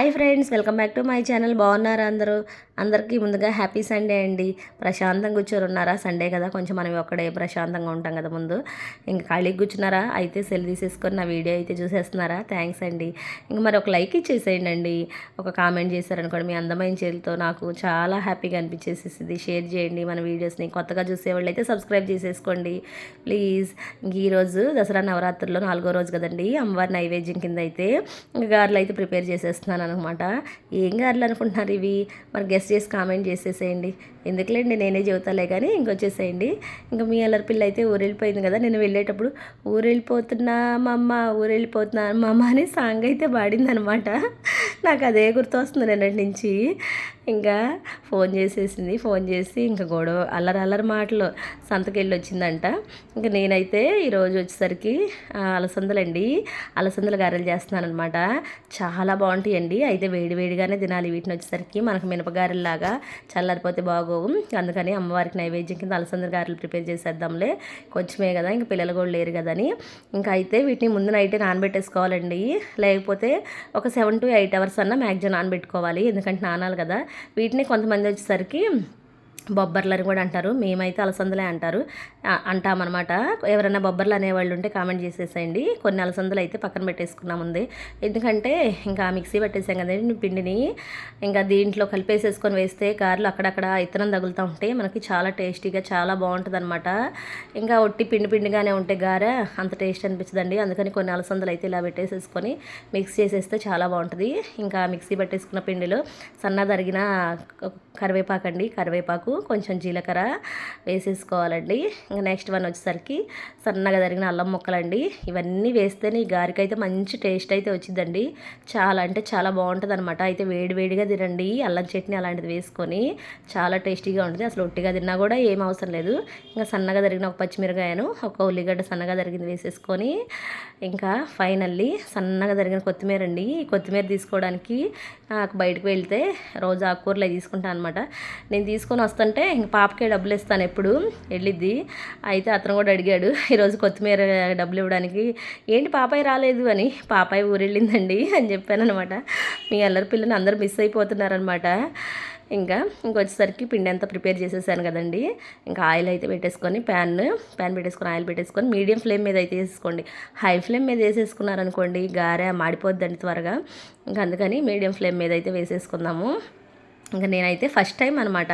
Hi friends welcome back to my channel. బాగున్నారు అందరూ? అందరికీ ముందుగా హ్యాపీ సండే అండి. ప్రశాంతంగా కూర్చొని ఉన్నారా? సండే కదా కొంచెం మనం ఒక్కడే ప్రశాంతంగా ఉంటాం కదా ముందు. ఇంకా ఖాళీకి కూర్చున్నారా? అయితే సెల్ తీసేసుకొని నా వీడియో అయితే చూసేస్తున్నారా? థ్యాంక్స్ అండి. ఇంకా మరి ఒక లైక్ ఇచ్చేసేయండి అండి ఒక కామెంట్ చేశారనుకోండి మీ అందమైన చేతితో నాకు చాలా హ్యాపీగా అనిపించేసేసింది. షేర్ చేయండి మన వీడియోస్ని. కొత్తగా చూసేవాళ్ళు అయితే సబ్స్క్రైబ్ చేసేసుకోండి. ప్లీజ్. ఇంక ఈరోజు దసరా నవరాత్రుల్లో నాలుగో రోజు కదండి. అమ్మవారి నైవేద్యం కింద అయితే ఇంకా గారెలు అయితే ప్రిపేర్ చేసేస్తున్నాను అనమాట ఏం గారెలు అనుకుంటున్నారు ఇవి? మరి గెస్ట్ చేసి కామెంట్ చేసేసేయండి. ఎందుకులేండి నేనే చెబుతాలే కానీ ఇంకొచ్చేసేయండి. ఇంకా మీ అల్లరి పిల్ల అయితే ఊరెళ్ళిపోయింది కదా నేను వెళ్ళేటప్పుడు ఊరెళ్ళిపోతున్నా మా అమ్మ ఊరెళ్ళిపోతున్నా మా అమ్మ అనే సాంగ్ అయితే పాడిందనమాట. నాకు అదే గుర్తొస్తుంది నిన్నటి నుంచి. ఇంకా ఫోన్ చేసేసింది ఫోన్ చేసి ఇంకా గొడవ అల్లరి అల్లరి మాటలు సంతకెళ్ళి వచ్చిందంట ఇంకా నేనైతే ఈరోజు వచ్చేసరికి అలసందలండి అలసందలు గారెలు చేస్తున్నాను అనమాట చాలా బాగుంటాయండి అయితే వేడి వేడిగానే తినాలి వీటిని వచ్చేసరికి మనకు మినపగారెల్లాగా చల్లారిపోతే బాగోవు. అందుకని అమ్మవారికి నైవేద్యం కింద అలసందల గారెలు ప్రిపేర్ చేసేద్దాంలే. కొంచెమే కదా ఇంకా పిల్లలు కూడా లేరు కదా అని ఇంకా అయితే వీటిని ముందు నైటే నానబెట్టేసుకోవాలండి. లేకపోతే ఒక సెవెన్ టు ఎయిట్ అవర్స్ అన్న మ్యాక్సిమం నానబెట్టుకోవాలి. ఎందుకంటే నానాలి కదా. వీటిని కొంతమంది వచ్చేసరికి బొబ్బర్లని కూడా అంటారు. మేమైతే అలసందలే అంటారు. ఆ- అంటామన్నమాట. ఎవరైనా బొబ్బర్లు అనేవాళ్ళు ఉంటే కామెంట్ చేసేసేయండి. కొన్ని అలసందలు అయితే పక్కన పెట్టేసుకున్నాం ఉంది ఎందుకంటే ఇంకా మిక్సీ పెట్టేసాం కదండి పిండిని. ఇంకా దీంట్లో కలిపేసేసుకొని వేస్తే గారెలు అక్కడక్కడ ఇత్తనం తగులుతూ ఉంటే మనకి చాలా టేస్టీగా చాలా బాగుంటుంది అనమాట ఇంకా ఒట్టి పిండి పిండిగానే ఉంటే గారె అంత టేస్ట్ అనిపించదండి. అందుకని కొన్ని అలసందలు అయితే ఇలా పెట్టేసేసుకొని మిక్స్ చేసేస్తే చాలా బాగుంటుంది. ఇంకా మిక్సీ పట్టేసుకున్న పిండిలో సన్న తరిగిన కరివేపాకు అండి కరివేపాకు కొంచెం జీలకర్ర వేసేసుకోవాలండి. ఇంకా నెక్స్ట్ వన్ వచ్చేసరికి సన్నగా తరిగిన అల్లం ముక్కలండి. ఇవన్నీ వేస్తేనే ఈ గారికి అయితే మంచి టేస్ట్ అయితే వచ్చిందండి. చాలా అంటే చాలా బాగుంటుంది అనమాట అయితే వేడివేడిగా తినండి. అల్లం చట్నీ అలాంటిది వేసుకొని చాలా టేస్టీగా ఉంటుంది. అసలు ఒట్టిగా తిన్నా కూడా ఏం అవసరం లేదు. ఇంకా సన్నగా తరిగిన ఒక పచ్చిమిరకాయను ఒక ఉల్లిగడ్డ సన్నగా తరిగింది వేసేసుకొని ఇంకా ఫైనల్లీ సన్నగా తరిగిన కొత్తిమీర అండి. ఈ కొత్తిమీర తీసుకోవడానికి నాకు బయటకు వెళ్తే రోజు ఆకుకూరలు అవి తీసుకుంటాను అనమాట నేను తీసుకొని వస్తాను వస్తుంటే ఇంక పాపకే డబ్బులు ఇస్తాను ఎప్పుడు. వెళ్ళిద్ది. అయితే అతను కూడా అడిగాడు ఈరోజు కొత్తిమీర డబ్బులు ఇవ్వడానికి ఏంటి పాపాయి రాలేదు అని. పాపాయి ఊరెళ్ళిందండి అని చెప్పాను అనమాట మీ అల్లరి పిల్లని అందరూ మిస్ అయిపోతున్నారనమాట ఇంకా ఇంకొచ్చేసరికి పిండి అంతా ప్రిపేర్ చేసేసాను కదండి. ఇంకా ఆయిల్ అయితే పెట్టేసుకొని ప్యాన్ ప్యాన్ పెట్టేసుకొని ఆయిల్ పెట్టేసుకొని మీడియం ఫ్లేమ్ మీద అయితే వేసేసుకోండి. హై ఫ్లేమ్ మీద వేసేసుకున్నారనుకోండి గారె మాడిపోద్దండి త్వరగా. ఇంకా అందుకని మీడియం ఫ్లేమ్ మీద అయితే వేసేసుకుందాము. ఇంకా నేనైతే ఫస్ట్ టైం అనమాట.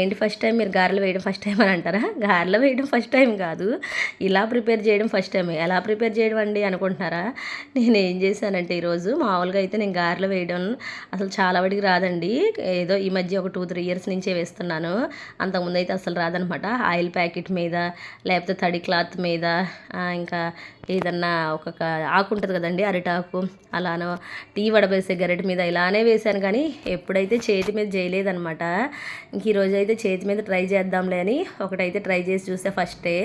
ఏంటి ఫస్ట్ టైం మీరు గారెలు వేయడం ఫస్ట్ టైం అని అంటారా? గారెలు వేయడం ఫస్ట్ టైం కాదు. ఇలా ప్రిపేర్ చేయడం ఫస్ట్ టైం ఎలా ప్రిపేర్ చేయడం అండి అనుకుంటున్నారా? నేను ఏం చేశానంటే ఈరోజు మామూలుగా అయితే నేను గారెలు వేయడం అసలు చాలా వాడికి రాదండి. ఏదో ఈ మధ్య ఒక టూ త్రీ ఇయర్స్ నుంచే వేస్తున్నాను. అంతకుముందు అయితే అసలు రాదనమాట. ఆయిల్ ప్యాకెట్ మీద లేకపోతే తడి క్లాత్ మీద ఇంకా ఏదన్నా ఒక ఆకు ఉంటుంది కదండి అరిటాకు అలానో టీ వడబేసే గరిటె మీద ఇలానే వేశాను. కానీ ఎప్పుడైతే చేతి మీద చేయలేదనమాట ఇంక ఈరోజు అయితే చేతి మీద ట్రై చేద్దాంలే అని ఒకటైతే ట్రై చేసి చూస్తే ఫస్టే.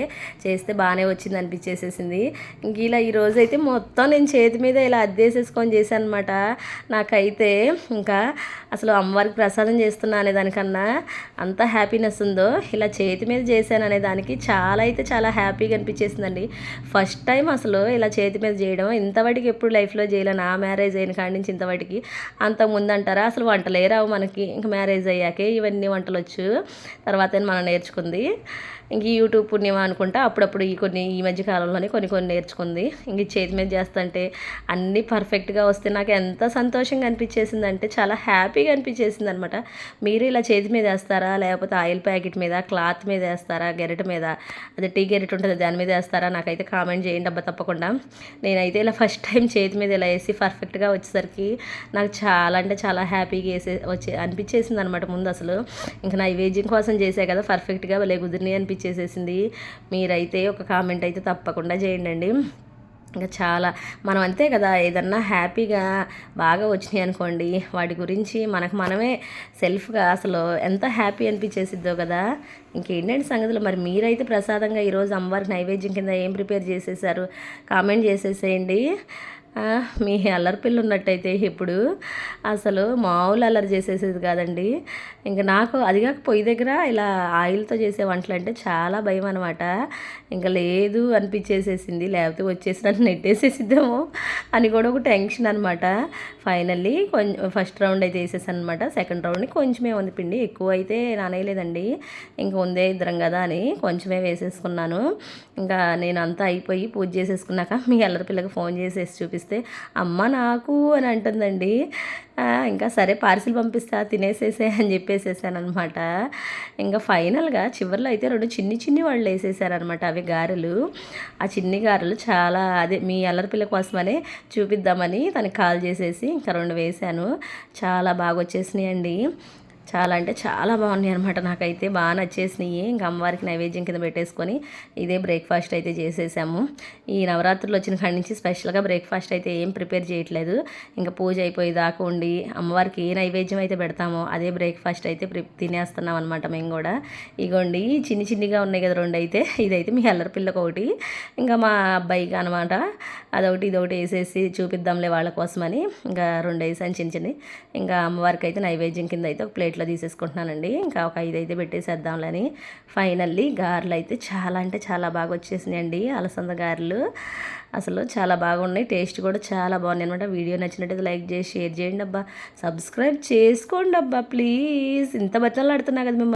చేస్తే బాగానే వచ్చింది అనిపించేసేసింది. ఇంక ఇలా ఈరోజు అయితే మొత్తం నేను చేతి మీద ఇలా అద్దేసేసుకొని చేశాను అనమాట నాకైతే ఇంకా అసలు అమ్మవారికి ప్రసాదం చేస్తున్నా అనే దానికన్నా అంత హ్యాపీనెస్ ఉందో ఇలా చేతి మీద చేశాను అనే దానికి చాలా అయితే చాలా హ్యాపీగా అనిపించేసిందండి. ఫస్ట్ టైం అసలు ఇలా చేతి మీద చేయడం. ఇంతవాటికి ఎప్పుడు లైఫ్లో చేయలేను. నా మ్యారేజ్ అయిన కాడి నుంచి ఇంతవాటికి అంత ముందంటారా? అసలు వంటలేరావు మనకి. ఇంకా మ్యారేజ్ అయ్యాకే ఇవన్నీ వంటలు వచ్చు తర్వాత మనం నేర్చుకుంది. ఇంక యూట్యూబ్ పుణ్యమా అనుకుంటా అప్పుడప్పుడు ఈ కొన్ని ఈ మధ్య కాలంలోనే కొన్ని కొన్ని నేర్చుకుంది. ఇంక చేతి మీద చేస్తుంటే అన్నీ పర్ఫెక్ట్గా వస్తే నాకు ఎంత సంతోషంగా అనిపించేసింది అంటే చాలా హ్యాపీగా అనిపించేసింది అనమాట మీరు ఇలా చేతి మీద వేస్తారా? లేకపోతే ఆయిల్ ప్యాకెట్ మీద క్లాత్ మీద వేస్తారా? గెరెట్ మీద అదే టీ గెరెట్ ఉంటుంది దాని మీద వేస్తారా? నాకైతే కామెంట్ చేయండి అబ్బా తప్పకుండా. నేనైతే ఇలా ఫస్ట్ టైం చేతి మీద ఇలా వేసి పర్ఫెక్ట్గా వచ్చేసరికి నాకు చాలా అంటే చాలా హ్యాపీగా వేసే వచ్చే అనిపించేసింది అనమాట ముందు అసలు. ఇంకా వేజింగ్ కోసం చేసే కదా పర్ఫెక్ట్గా లే కుదిరినాయి అనిపించేసేసింది మీరైతే ఒక కామెంట్ అయితే తప్పకుండా చేయండి ఇంకా చాలా మనం అంతే కదా ఏదన్నా హ్యాపీగా బాగా వచ్చినాయి అనుకోండి వాటి గురించి మనకు మనమే సెల్ఫ్గా అసలు ఎంత హ్యాపీ అనిపించేసిద్దో కదా. ఇంకేంటంటే సంగతులు? మరి మీరైతే ప్రసాదంగా ఈరోజు అమ్మవారికి నైవేద్యం కింద ఏం ప్రిపేర్ చేసేసారు? కామెంట్ చేసేసేయండి. మీ అల్లరి పిల్ల ఉన్నట్టయితే ఇప్పుడు అసలు మామూలు అల్లరి చేసేసేది కాదండి. ఇంకా నాకు అది కాక పొయ్యి దగ్గర ఇలా ఆయిల్తో చేసే వంటలు అంటే చాలా భయం అనమాట ఇంకా లేదు అనిపించేసేసింది లేకపోతే వచ్చేసి నన్ను నెట్టేసేసిద్దామో. అని కూడా ఒక టెన్షన్ అనమాట ఫైనల్లీ కొంచెం ఫస్ట్ రౌండ్ అయితే వేసేసాను అనమాట సెకండ్ రౌండ్ని కొంచెమే ఉంది పిండి. ఎక్కువ అయితే నానేయలేదండి ఇంకా ఉందే ఇద్దరం కదా అని కొంచెమే వేసేసుకున్నాను. ఇంకా నేను అంతా అయిపోయి పూజ చేసేసుకున్నాక మీ అల్లరి పిల్లకి ఫోన్ చేసేసి చూపిస్తే అమ్మ నాకు అని అంటుందండి. ఇంకా సరే పార్సిల్ పంపిస్తా తినేసేసే అని చెప్పేసేసాను అనమాట ఇంకా ఫైనల్గా చివరిలో అయితే రెండు చిన్ని చిన్ని వాళ్ళు వేసేసారనమాట అవి గారెలు. ఆ చిన్ని గారెలు చాలా అదే మీ అల్లరి పిల్ల కోసమనే చూపిద్దామని తనకి కాల్ చేసేసి ఇంకా రెండు వేసాను. చాలా బాగా వచ్చేసినాయండి చాలా అంటే చాలా బాగున్నాయి అనమాట నాకైతే బాగా నచ్చేసినాయి. ఇంకా అమ్మవారికి నైవేద్యం కింద పెట్టేసుకొని ఇదే బ్రేక్ఫాస్ట్ అయితే చేసేసాము. ఈ నవరాత్రులు వచ్చిన కాడి నుంచి స్పెషల్గా బ్రేక్ఫాస్ట్ అయితే ఏం ప్రిపేర్ చేయట్లేదు. ఇంకా పూజ అయిపోయేదాకా ఉండి అమ్మవారికి ఏ నైవేద్యం అయితే పెడతామో అదే బ్రేక్ఫాస్ట్ అయితే ప్రి తినేస్తున్నాం అనమాట మేము కూడా. ఇగోండి చిన్ని చిన్నిగా ఉన్నాయి కదా రెండు అయితే ఇదైతే మీ అల్లరి పిల్లకు ఒకటి ఇంకా మా అబ్బాయికి అనమాట అదొకటి ఇదొకటి వేసేసి చూపిద్దాంలే వాళ్ళ కోసమని. ఇంకా రెండు వేసాను చిన్న చిన్ని. ఇంకా అమ్మవారికి అయితే నైవేద్యం కింద అయితే ఒక ప్లేట్లో తీసేసుకుంటున్నానండి. ఇంకా ఒక ఐదు అయితే పెట్టేసేద్దాంలని ఫైనల్లీ గారెలు అయితే చాలా అంటే చాలా బాగా వచ్చేసినాయండి. అలసంద గారెలు అసలు చాలా బాగున్నాయి. టేస్ట్ కూడా చాలా బాగున్నాయి అనమాట వీడియో నచ్చినట్టయితే లైక్ చేసి షేర్ చేయండి అబ్బా. సబ్స్క్రైబ్ చేసుకోండి అబ్బా ప్లీజ్ ఇంత బతలాడుతున్నా కదా మిమ్మల్ని.